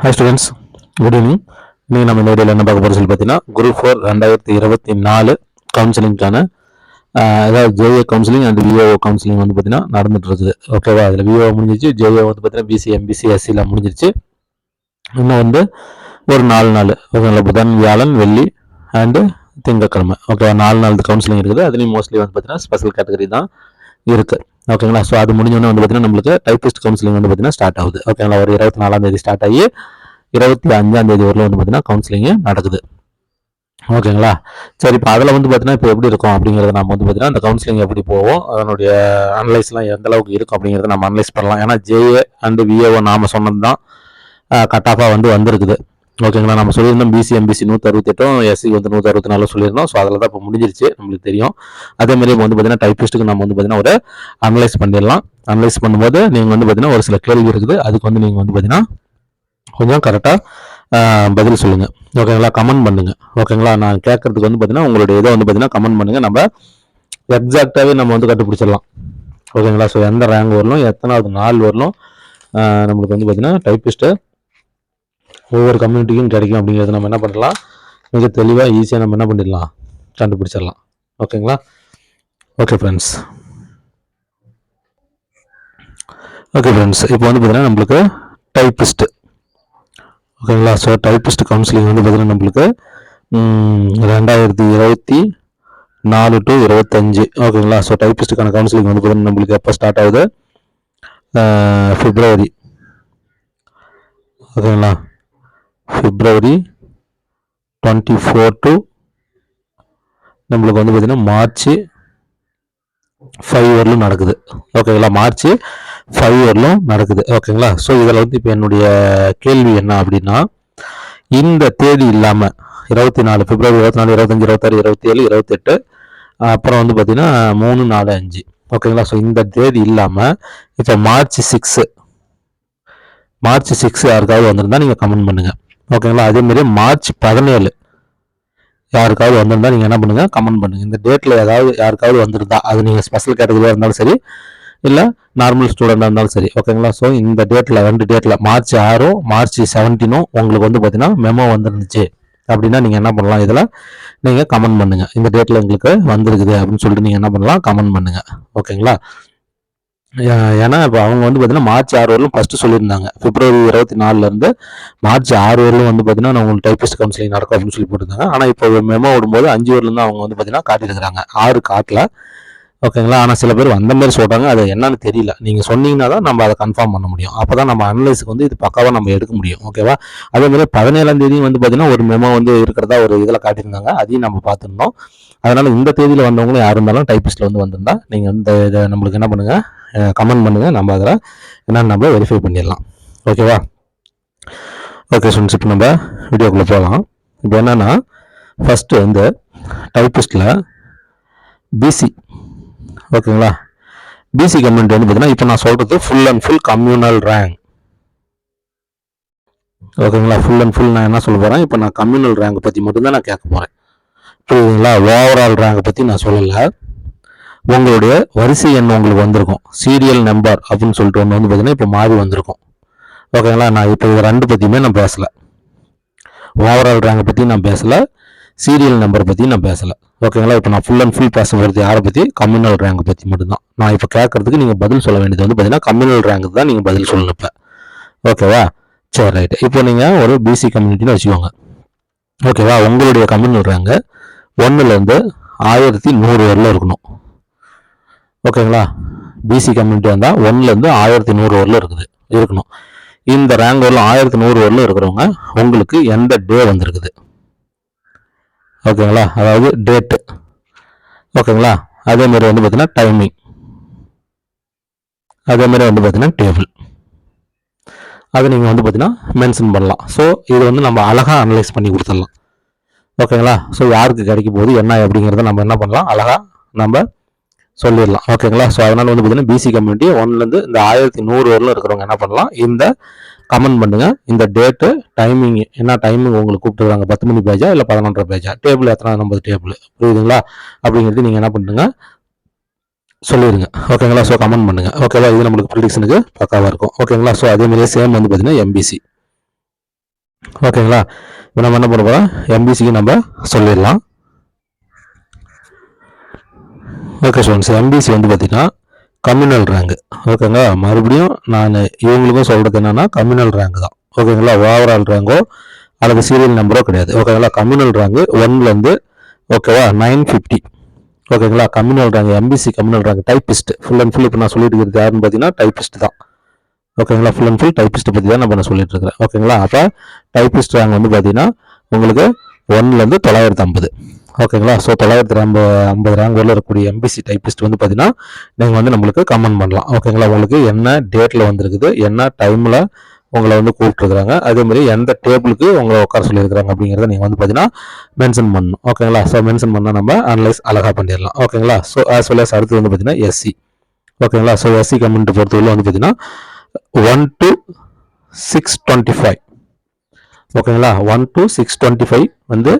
Hi students good evening இன்றைக்கி நம்ம இந்த வீடியோவில் என்ன பார்க்க போகிறோம் சொல்லி பார்த்தீங்கன்னா குரூப் ஃபோர் ரெண்டாயிரத்தி இருபத்தி நாலு கவுன்சிலிங்க்கான அதாவது JA counselling and VO counselling வந்து பார்த்தீங்கன்னா நடந்துட்டு இருக்குது ஓகேவா அதில் விஓ முடிஞ்சிச்சு ஜேஏ வந்து பார்த்தீங்கன்னா பிசி எம்பிசி எஸ்சியில் முடிஞ்சிருச்சு. இன்னும் வந்து ஒரு நாலு நாள். ஓகேங்களா புதன் வியாழன் வெள்ளி அண்டு திங்கக்கிழமை. ஓகேவா நாலு நாள் கவுன்சிலிங் இருக்குது. அதுலேயும் மோஸ்ட்லி வந்து பார்த்தீங்கன்னா ஸ்பெஷல் கேட்டகரி தான் இருக்குது ஓகேங்களா ஸோ அது முடிஞ்சோடனே வந்து பார்த்தீங்கன்னா நம்மளுக்கு டைப்பிஸ்ட் கவுன்சிலிங் வந்து பார்த்தீங்கன்னா ஸ்டார்ட் ஆகுது. ஓகேங்களா ஒரு இருபத்தி நாலாம் தேதி ஸ்டார்ட் ஆகி இருபத்தி அஞ்சாம் தேதி வரலும் வந்து பார்த்தீங்கன்னா கவுன்சிலிங் நடக்குது. ஓகேங்களா சரி இப்போ அதில் வந்து பார்த்தீங்கன்னா இப்போ எப்படி இருக்கும் அப்படிங்கிறத நம்ம வந்து பார்த்தீங்கன்னா அந்த கவுன்சிலிங் எப்படி போவோம் அதனுடைய அனலைஸ்லாம் எந்த அளவுக்கு இருக்கும் அப்படிங்கிறத நம்ம அனலைஸ் பண்ணலாம். ஏன்னா ஜேஏ அண்டு விஏஓ நாம சொன்னது தான் கட் ஆஃபாக வந்து வந்திருக்குது. ஓகேங்களா நம்ம சொல்லியிருந்தோம் பிசி எம்பிசி நூற்றி அறுபத்தெட்டும் எஸ்சி வந்து நூற்றி அறுபத்தி நாலு சொல்லியிருந்தோம். ஸோ அதில் தான் இப்போ முடிஞ்சிருச்சு நம்மளுக்கு தெரியும். அதே மாதிரி இப்போ வந்து பார்த்தீங்கன்னா டைப்பிஸ்ட்டுக்கு நம்ம வந்து பார்த்தீங்கன்னா ஒரு அனலைஸ் பண்ணிடலாம். அனலைஸ் பண்ணும்போது நீங்கள் வந்து பார்த்தீங்கன்னா ஒரு சில கேள்வி இருக்குது. அதுக்கு வந்து நீங்கள் வந்து பார்த்தீங்கன்னா கொஞ்சம் கரெக்டாக பதில் சொல்லுங்கள் ஓகேங்களா கமெண்ட் பண்ணுங்கள் ஓகேங்களா நான் கேட்குறதுக்கு வந்து பார்த்தீங்கன்னா உங்களுடைய இதை வந்து பார்த்தீங்கன்னா கமெண்ட் பண்ணுங்கள் நம்ம எக்ஸாக்டாகவே நம்ம வந்து கண்டுபிடிச்சிடலாம். ஓகேங்களா ஸோ எந்த ரேங்க் வரணும் எத்தனாவது நாள் வரணும் நம்மளுக்கு வந்து பார்த்தீங்கன்னா டைப்பிஸ்ட்டு ஒவ்வொரு கம்யூனிட்டிக்கும் கிடைக்கும் அப்படிங்கிறத நம்ம என்ன பண்ணலாம்? மிக தெளிவாக ஈஸியாக நம்ம என்ன பண்ணிடலாம்? கண்டுபிடிச்சிடலாம். ஓகேங்களா ஓகே ஃப்ரெண்ட்ஸ் ஓகே ஃப்ரெண்ட்ஸ் இப்போ வந்து பார்த்தீங்கன்னா நம்மளுக்கு டைப்பிஸ்ட்டு ஓகேங்களா ஸோ டைப்பிஸ்ட் கவுன்சிலிங் வந்து பார்த்தீங்கன்னா நம்மளுக்கு ரெண்டாயிரத்தி இருபத்தி நாலு டு இருபத்தஞ்சு. ஓகேங்களா ஸோ டைப்பிஸ்ட்டுக்கான கவுன்சிலிங் வந்து பார்த்தீங்கன்னா நம்மளுக்கு எப்போ ஸ்டார்ட் ஆகுது? ஃபிப்ரவரி ஓகேங்களா ஃபிப்ரவரி டுவெண்ட்டி ஃபோர் டு நம்மளுக்கு வந்து பார்த்தீங்கன்னா மார்ச் ஃபைவ் வரலும் நடக்குது. ஓகேங்களா மார்ச் ஃபைவ் வரலும் நடக்குது. ஓகேங்களா ஸோ இதில் வந்து இப்போ என்னுடைய கேள்வி என்ன அப்படின்னா இந்த தேதி இல்லாமல் இருபத்தி நாலு பிப்ரவரி இருபத்தி நாலு இருபத்தஞ்சி இருபத்தாறு இருபத்தி ஏழு இருபத்தெட்டு அப்புறம் வந்து பார்த்தீங்கன்னா மூணு நாலு அஞ்சு. ஓகேங்களா ஸோ இந்த தேதி இல்லாமல் இப்போ மார்ச் சிக்ஸு மார்ச் சிக்ஸ் யாருக்காவது வந்திருந்தா நீங்கள் கமெண்ட் பண்ணுங்கள் ஓகேங்களா? அதேமாரி மார்ச் பதினேழு. யாருக்காவது வந்திருந்தா நீங்கள் என்ன பண்ணுங்க? கமெண்ட் பண்ணுங்க. இந்த டேட்டில் ஏதாவது யாருக்காவது வந்திருந்தா அது நீங்கள் ஸ்பெஷல் கேட்டகரியாக இருந்தாலும் சரி இல்லை நார்மல் ஸ்டூடெண்டாக இருந்தாலும் சரி ஓகேங்களா? ஸோ இந்த டேட்டில் ரெண்டு டேட்டில் மார்ச் ஆறும் மார்ச் செவன்டீனும் உங்களுக்கு வந்து பார்த்தீங்கன்னா மெமோ வந்துருந்துச்சு. அப்படின்னா நீங்கள் என்ன பண்ணலாம்? இதில் நீங்கள் கமெண்ட் பண்ணுங்கள் இந்த டேட்டில் உங்களுக்கு வந்திருக்குது அப்படின்னு சொல்லிட்டு நீங்கள் என்ன பண்ணலாம்? கமெண்ட் பண்ணுங்கள் ஓகேங்களா? ஏன்னா இப்போ அவங்க வந்து பார்த்தீங்கன்னா மார்ச் ஆறு வரலும் ஃபஸ்ட்டு சொல்லியிருந்தாங்க. பிப்ரவரி இருபத்தி நாலுலேருந்து மார்ச் ஆறு வரலும் வந்து பார்த்தீங்கன்னா நான் உங்களுக்கு டைப்பிஸ்ட் கவுன்சிலிங் நடக்கும் அப்படின்னு சொல்லி போட்டிருந்தாங்க. ஆனால் இப்போ மெமோ விடும்போது அஞ்சு வரலேருந்து அவங்க வந்து பார்த்தீங்கன்னா காட்டியிருக்கிறாங்க. ஆறு காட்டல. ஓகேங்களா? ஆனால் சில பேர் வந்த மாதிரி சொல்கிறாங்க அது என்னன்னு தெரியல. நீங்கள் சொன்னீங்கன்னா தான் நம்ம அதை கன்ஃபார்ம் பண்ண முடியும். அப்போ தான் நம்ம அனலைஸுக்கு வந்து இது பக்காவாக நம்ம எடுக்க முடியும். ஓகேவா? அதே மாதிரி பதினேழாம் தேதி வந்து பார்த்தீங்கன்னா ஒரு மெமோ வந்து இருக்கிறதா ஒரு இதில் காட்டியிருந்தாங்க. அதையும் நம்ம பார்த்துருந்தோம். அதனால் இந்த தேதியில் வந்தவங்களும் யார் இருந்தாலும் டைப்பிஸ்ட்டில் வந்து வந்திருந்தா நீங்கள் இந்த இதை நம்மளுக்கு என்ன பண்ணுங்கள் கமெண்ட் பண்ணுங்கள் நம்ம அதில் என்னென்னு நம்ம வெரிஃபை பண்ணிடலாம். ஓகேவா ஓகே ஸ்டூடெண்ட்ஸ் இப்போ நம்ம வீடியோக்குள்ளே போகலாம் இப்போ என்னென்னா ஃபஸ்ட்டு வந்து டைப்பிஸ்ட்டில் பிசி ஓகேங்களா பிசி கம்யூனிட்டி வந்து பார்த்தீங்கன்னா இப்போ நான் சொல்கிறது full and full communal rank ஓகேங்களா ஃபுல் அண்ட் ஃபுல் நான் என்ன சொல்ல போகிறேன் இப்போ நான் கம்யூனல் ரேங்க் பற்றி மட்டும்தான் நான் கேட்க போகிறேன் புரியுதுங்களா? ஓவரால் ரேங்கை பற்றி நான் சொல்லலை. உங்களுடைய வரிசை எண் உங்களுக்கு வந்திருக்கும். சீரியல் நம்பர் அப்படின்னு சொல்லிட்டு ஒன்று வந்து பார்த்தீங்கன்னா இப்போ மாறி வந்திருக்கும். ஓகேங்களா? நான் இப்போ இது ரெண்டு பற்றியுமே நான் பேசலை. ஓவரால் ரேங்கை பற்றி நான் பேசலை. சீரியல் நம்பர் பற்றி நான் பேசலை. ஓகேங்களா? இப்போ நான் ஃபுல் அண்ட் ஃபுல் பேச போகிறது யாரை பற்றி கம்யூனல் ரேங்கை பற்றி மட்டும்தான். நான் இப்போ கேட்கறதுக்கு நீங்கள் பதில் சொல்ல வேண்டியது வந்து பார்த்தீங்கன்னா கம்யூனல் ரேங்க் தான் நீங்கள் பதில் சொல்லணும் இப்போ. ஓகேவா? சரி ரைட் இப்போ நீங்கள் ஒரு பிசி கம்யூனிட்டின்னு வச்சுக்கோங்க. ஓகேவா? உங்களுடைய கம்யூனல் ரேங்கு ஒன்றுலேருந்து ஆயிரத்தி நூறு வரல இருக்கணும். ஓகேங்களா பிசி கம்யூனிட்டி வந்தால் ஒன்றுலேருந்து ஆயிரத்தி நூறு வரல இருக்குது இருக்கணும். இந்த ரேங்க் வரலும் ஆயிரத்தி நூறு வரல இருக்கிறவங்க உங்களுக்கு எந்த டே வந்திருக்குது? ஓகேங்களா அதாவது டேட்டு ஓகேங்களா அதே மாதிரி வந்து பார்த்தீங்கன்னா டைமிங் அதே மாதிரி வந்து பார்த்தீங்கன்னா டேபிள் அதை நீங்கள் வந்து பார்த்தீங்கன்னா மென்ஷன் பண்ணலாம். ஸோ இது வந்து நம்ம அழகாக அனலைஸ் பண்ணி கொடுத்துடலாம். ஓகேங்களா? ஸோ யாருக்கு கிடைக்க போகுது என்ன அப்படிங்கிறத நம்ம என்ன பண்ணலாம்? அழகாக நம்ம சொல்லிடலாம். ஓகேங்களா? ஸோ அதனால் வந்து பார்த்தீங்கன்னா பிசி கம்யூனிட்டி ஒன்லேருந்து இந்த ஆயிரத்தி நூறு வரலும் இருக்கிறவங்க என்ன பண்ணலாம்? இந்த கமெண்ட் பண்ணுங்கள் இந்த டேட்டு டைமிங் என்ன டைமிங் உங்களுக்கு கூப்பிட்டுருக்காங்க? பத்து மணி பேஜா இல்லை பதினொன்றரை பேஜா டேபிள் எத்தனை நம்பர் டேபிள் புரியுதுங்களா? அப்படிங்கிறது நீங்கள் என்ன பண்ணுங்க? சொல்லிடுங்க. ஓகேங்களா? ஸோ கமெண்ட் பண்ணுங்க. ஓகேவா? இது நம்மளுக்கு ப்ரிடிக்ஷனுக்கு பக்காவாக இருக்கும். ஓகேங்களா? ஸோ அதே மாதிரியே சேம் வந்து பார்த்தீங்கன்னா எம்பிசி ஓகேங்களா? இப்போ நம்ம என்ன பண்ண போகிறோம் எம்பிசிக்கு நம்ம சொல்லிடலாம். ஓகே ஸ்டூடெண்ட்ஸ் எம்பிசி வந்து பார்த்தீங்கன்னா கம்யூனல் ரேங்க் ஓகேங்களா? மறுபடியும் நான் இவங்களுக்கும் சொல்கிறது என்னென்னா கம்யூனல் ரேங்க் தான். ஓகேங்களா? ஓவரால் ரேங்கோ அல்லது சீரியல் நம்பரோ கிடையாது. ஓகேங்களா? கம்யூனல் ரேங்கு ஒன்லேருந்து ஓகேவா நைன் ஃபிஃப்டி ஓகேங்களா? Communal rank MBC communal rank typist full and full இப்போ நான் சொல்லிட்டு இருக்கிறது யாருன்னு பார்த்தீங்கன்னா டைப்பிஸ்ட் தான். ஓகேங்களா ஃபுல் அண்ட் ஃபுல் டைப்பிஸ்ட்டை பற்றி தான் நம்ம நான் சொல்லிட்டு இருக்கிறேன். ஓகேங்களா அப்போ டைப்பிஸ்ட் ரேங்க் வந்து பார்த்தீங்கன்னா உங்களுக்கு ஒன்லேருந்து தொள்ளாயிரத்து ஐம்பது. ஓகேங்களா ஸோ தொள்ளாயிரத்தி ஐம்பது ஐம்பது ரேங்க் வரல இருக்கக்கூடிய எம்பிசி டைப்பிஸ்ட் வந்து பார்த்தீங்கன்னா நீங்கள் வந்து நம்மளுக்கு கமெண்ட் பண்ணலாம். ஓகேங்களா உங்களுக்கு என்ன டேட்டில் வந்திருக்குது என்ன டைமில் உங்களை வந்து கூப்பிட்டுருக்குறாங்க அதேமாதிரி எந்த டேபிளுக்கு உங்களை உட்கார சொல்லியிருக்கிறாங்க அப்படிங்கிறத நீங்கள் வந்து பார்த்தீங்கன்னா மென்ஷன் பண்ணணும். ஓகேங்களா ஸோ மென்ஷன் பண்ணால் நம்ம அனலைஸ் அழகாக பண்ணிடலாம். ஓகேங்களா ஸோ ஆஸ் வெல் அஸ் அடுத்து வந்து பார்த்தீங்கன்னா எஸ்சி ஓகேங்களா ஸோ எஸ்சி கமெண்ட் பொறுத்தவரை வந்து பார்த்தீங்கன்னா one two six twenty five ஓகேங்களா one two six twenty five வந்து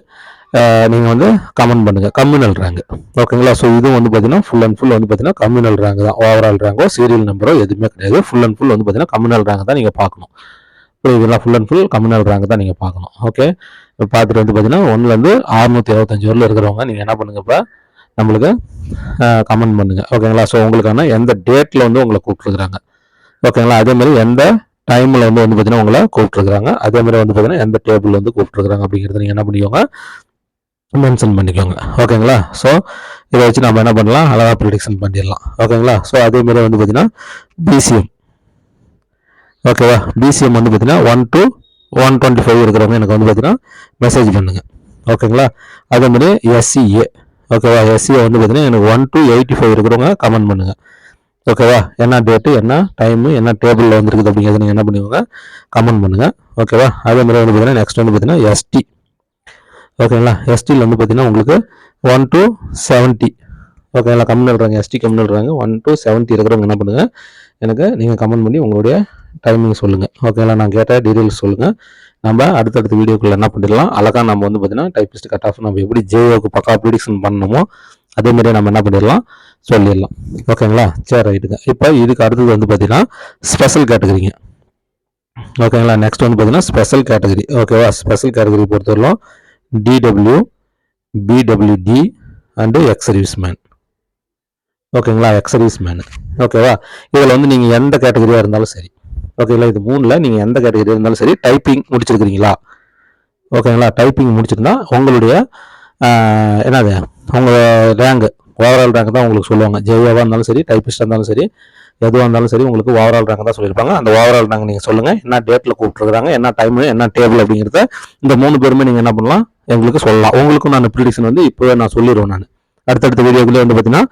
நீங்கள் வந்து கமெண்ட் பண்ணுங்கள் கம்யூனல் ரேங்க் ஓகேங்களா ஸோ இதுவும் வந்து பார்த்தீங்கன்னா ஃபுல் அண்ட் ஃபுல் வந்து பார்த்தீங்கன்னா கம்யூனல் ரேங்க் தான். ஓவரால் ரேங்கோ சீரியல் நம்பரோ எதுவுமே கிடையாது. ஃபுல் அண்ட் ஃபுல் வந்து பார்த்தீங்கன்னா கம்யூனல் ரேங்க் தான் நீங்கள் பார்க்கணும். இதெல்லாம் full and full communal rank தான் நீங்கள் பார்க்கணும். ஓகே இப்போ பார்த்துட்டு வந்து பார்த்தீங்கன்னா ஒன்றுலேருந்து அறுநூத்தி இருபத்தஞ்சு வரல இருக்கிறவங்க நீங்கள் என்ன பண்ணுங்க இப்போ? நம்மளுக்கு கமெண்ட் பண்ணுங்கள் ஓகேங்களா ஸோ உங்களுக்கான எந்த டேட்டில் வந்து உங்களை கூப்பிட்டுருக்குறாங்க? ஓகேங்களா அதே மாதிரி எந்த டைமில் வந்து வந்து பார்த்தீங்கன்னா உங்களை கூப்பிட்டுருக்குறாங்க. அதே மாதிரி வந்து பார்த்தீங்கன்னா எந்த டேபிள் வந்து கூப்பிட்டுருக்குறாங்க அப்படிங்கிறத நீங்கள் என்ன பண்ணிக்கோங்க மென்ஷன் பண்ணிக்கோங்க. ஓகேங்களா ஸோ இதை வச்சு நம்ம என்ன பண்ணலாம்? அழகாக ப்ரிடிக்ஷன் பண்ணிடலாம். ஓகேங்களா ஸோ அதே மாதிரி வந்து பார்த்தீங்கன்னா பிசிஎம் ஓகேவா பிசிஎம் வந்து பார்த்தீங்கன்னா one two one twenty five இருக்கிறவங்க எனக்கு வந்து பார்த்தீங்கன்னா மெசேஜ் பண்ணுங்கள் ஓகேங்களா அதே மாதிரி எஸ்சிஏ ஓகேவா எஸ்சிஏ வந்து பார்த்தீங்கன்னா எனக்கு ஒன் டு எயிட்டி ஃபைவ் இருக்கிறவங்க கமெண்ட் பண்ணுங்கள் ஓகேவா என்ன டேட்டு என்ன டைமு என்ன டேபிளில் வந்துருக்குது அப்படிங்கிறது நீங்கள் என்ன பண்ணுவீங்க கமெண்ட் பண்ணுங்கள் ஓகேவா அதே மாதிரி வந்து பார்த்தீங்கன்னா நெக்ஸ்ட் வந்து பார்த்தீங்கன்னா எஸ்டி ஓகேங்களா எஸ்டியில் வந்து பார்த்தீங்கன்னா உங்களுக்கு ஒன் டு செவன்ட்டி ஓகேங்களா கம்மி ரேங்க் எஸ்டி கம்மி ரேங்க் ஒன் டு செவன்ட்டி இருக்கிறவங்க என்ன பண்ணுங்கள் எனக்கு நீங்கள் கமெண்ட் பண்ணி உங்களுடைய டைமிங் சொல்லுங்கள் ஓகேங்களா நான் கேட்ட டீட்டெயில்ஸ் சொல்லுங்கள் நம்ம அடுத்தடுத்த வீடியோக்குள்ள என்ன பண்ணிடலாம்? அழகாக நம்ம வந்து பார்த்தீங்கன்னா டைப்பிஸ்ட் கட் ஆஃப் நம்ம எப்படி ஜேஓக்கு பக்கா ப்ரிடிக்ஷன் பண்ணணுமோ அதே மாதிரி நம்ம என்ன பண்ணிடலாம்? சொல்லிடலாம். ஓகேங்களா சரி ரைட்டுங்க இப்போ இதுக்கு அடுத்தது வந்து பார்த்தீங்கன்னா ஸ்பெஷல் கேட்டகரிங்க ஓகேங்களா நெக்ஸ்ட் வந்து பார்த்தீங்கன்னா ஸ்பெஷல் கேட்டகரி ஓகேவா ஸ்பெஷல் கேட்டகரி பொறுத்தவரைக்கும் DW PWD and ex service man ஓகேங்களா எக்ஸ் சர்வீஸ் மேனு ஓகேவா இதில் வந்து நீங்கள் எந்த கேட்டகரியாக இருந்தாலும் சரி. ஓகேங்களா இது மூணில் நீங்கள் எந்த கேட்டகரியாக இருந்தாலும் சரி டைப்பிங் முடிச்சிருக்கிறீங்களா? ஓகேங்களா டைப்பிங் முடிச்சிருந்தா உங்களுடைய என்னது? உங்கள் ரேங்கு ஓவரால் ரேங்க் தான் உங்களுக்கு சொல்லுவாங்க. ஜேஏவாக இருந்தாலும் சரி டைப்பிஸ்டாக இருந்தாலும் சரி எதுவாக இருந்தாலும் சரி உங்களுக்கு ஓவரால் ரேங்க் தான் சொல்லியிருப்பாங்க. அந்த ஓவரால் ரேங்க் நீங்கள் சொல்லுங்கள் என்ன டேட்டில் கூப்பிட்டுருக்காங்க என்ன டைமு என்ன டேபிள் அப்படிங்கிறத இந்த மூணு பேருமே நீங்கள் என்ன பண்ணலாம் எங்களுக்கு சொல்லலாம். உங்களுக்கும் நான் ப்ரிடிக்ஷன் வந்து இப்போவே நான் சொல்லிடுவேன் நான். அடுத்தடுத்த வீடியோக்குள்ளே வந்து பார்த்தீங்கன்னா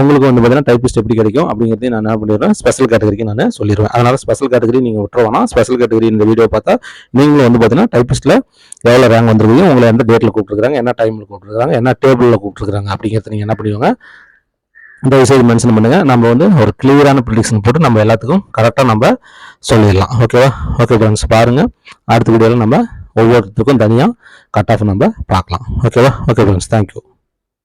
உங்களுக்கு வந்து பார்த்தீங்கன்னா டைப்பிஸ்ட் எப்படி கிடைக்கும் அப்படிங்கிறதையும் நான் என்ன பண்ணிடுறேன் ஸ்பெஷல் கேட்டகரிக்கு நான் சொல்லிடுவேன். அதனால் ஸ்பெஷல் கேட்டகரி நீங்கள் விட்டுருவோம்னா ஸ்பெஷல் கேட்டகரி இந்த வீடியோ பார்த்தா நீங்களும் வந்து பார்த்தீங்கன்னா டைப்பிஸ்ட்டில் எவ்வளோ ரேங்க் வந்துருக்கீங்க உங்களை எந்த டேட்டில் கூப்பிட்டுருக்காங்க என்ன டைமில் கூப்பிட்டுருக்காங்க என்ன டேபிளில் கூப்பிட்டுருக்காங்க அப்படிங்கிறத நீங்கள் என்ன பண்ணுவாங்க இந்த விஷயம் மென்ஷன் பண்ணுங்க. நம்ம வந்து ஒரு கிளியரான ப்ரிடிக்ஷன் போட்டு நம்ம எல்லாத்துக்கும் கரெக்டாக நம்ம சொல்லிடலாம். ஓகேவா ஓகே ஃப்ரெண்ட்ஸ் பாருங்க. அடுத்த வீடியோவில் நம்ம ஒவ்வொருத்தருக்கும் தனியாக கட் ஆஃப் நம்ம பார்க்கலாம். ஓகேவா ஓகே ஃப்ரெண்ட்ஸ் தேங்க்யூ